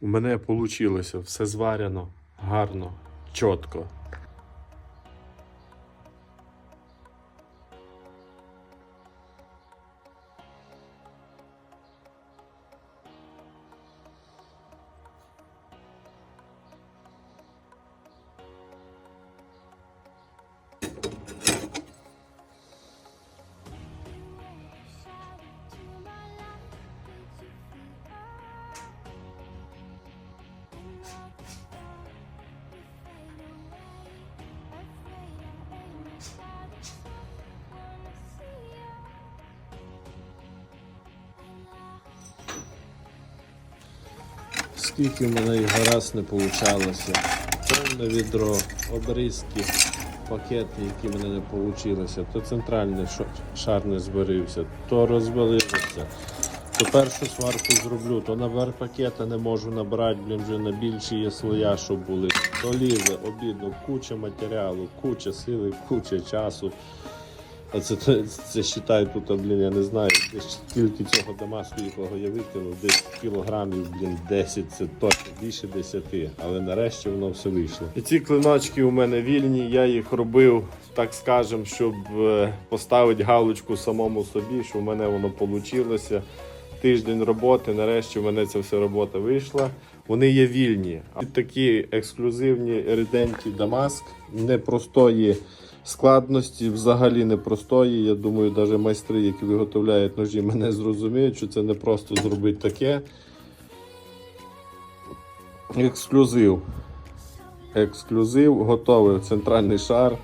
У мене вийшло, все зварено, гарно, чітко. Скільки в мене і гаразд не получалося. Повне відро, обрізки, пакети, які в мене не получилися, то центральний шар не зберився, то розвалився. То першу сварку зроблю, то наверх пакета не можу набрати, блін, вже на більші є слоя, щоб були. То лізе, обідно, куча матеріалу, куча сили, куча часу. А це, це, це считай тут, блін, я не знаю, десь скільки цього якого я викинув, десь кілограмів, блін, 10, це точно більше 10, але нарешті воно все вийшло. І ці клиночки у мене вільні, я їх робив, так скажем, щоб е, поставити галочку самому собі, що в мене воно вийшло. Тиждень роботи, нарешті в мене ця вся робота вийшла. Вони є вільні. Такі ексклюзивні реденті Дамаск непростої складності, взагалі непростої. Я думаю, навіть майстри, які виготовляють ножі, мене зрозуміють, що це не просто зробити таке. Ексклюзив. Ексклюзив готовий центральний шар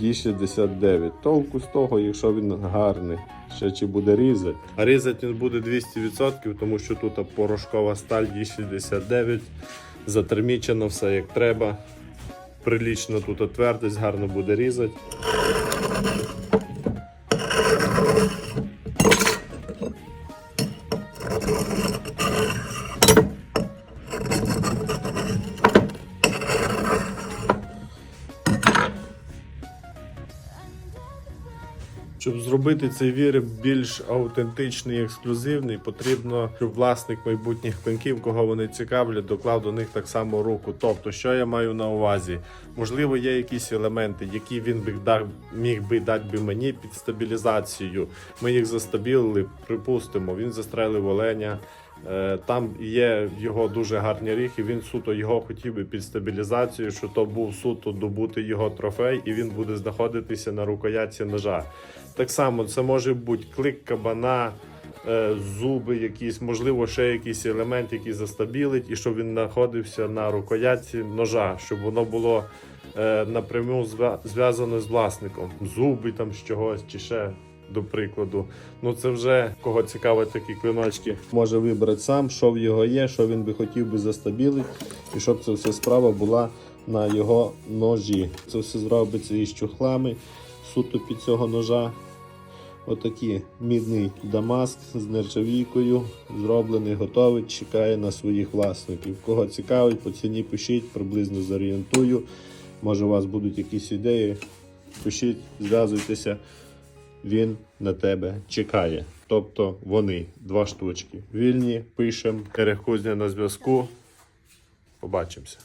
D69. Толку з того, якщо він гарний. Ще чи буде різати. А різати він буде 200%, тому що тут порошкова сталь D69. Затермічено все як треба. Прилічно тут твердість, гарно буде різати. Щоб зробити цей виріб більш аутентичний і ексклюзивний, потрібно, щоб власник майбутніх клинків, кого вони цікавлять, доклав до них так само руку. Тобто, що я маю на увазі? Можливо, є якісь елементи, які він би дав, міг би дати би мені під стабілізацію. Ми їх застабілили, припустимо, він застрелив оленя. Е, Там є його дуже гарні ріхи. Він суто його хотів би під стабілізацію, що то був суто добути його трофей, і він буде знаходитися на рукоятці ножа. Так само це може бути клик кабана, е, зуби, якісь, можливо, ще якийсь елемент, який застабілить, і щоб він знаходився на рукоятці ножа, щоб воно було е, напряму зв'я- зв'язано з власником. Зуби там з чогось чи ще. До прикладу, ну це вже кого цікавить такі клиночки. Може вибрати сам, що в його є, що він би хотів би застабілити, і щоб ця вся справа була на його ножі. Це все зробиться із чохлами, суто під цього ножа. Отакий мідний дамаск з нержавійкою, зроблений, готовий, чекає на своїх власників. Кого цікавить, по ціні пишіть, приблизно зорієнтую. Може, у вас будуть якісь ідеї. Пишіть, зв'язуйтеся, він на тебе чекає. Тобто вони, два штучки. Вільні, пишемо, терехузня на зв'язку. Побачимося.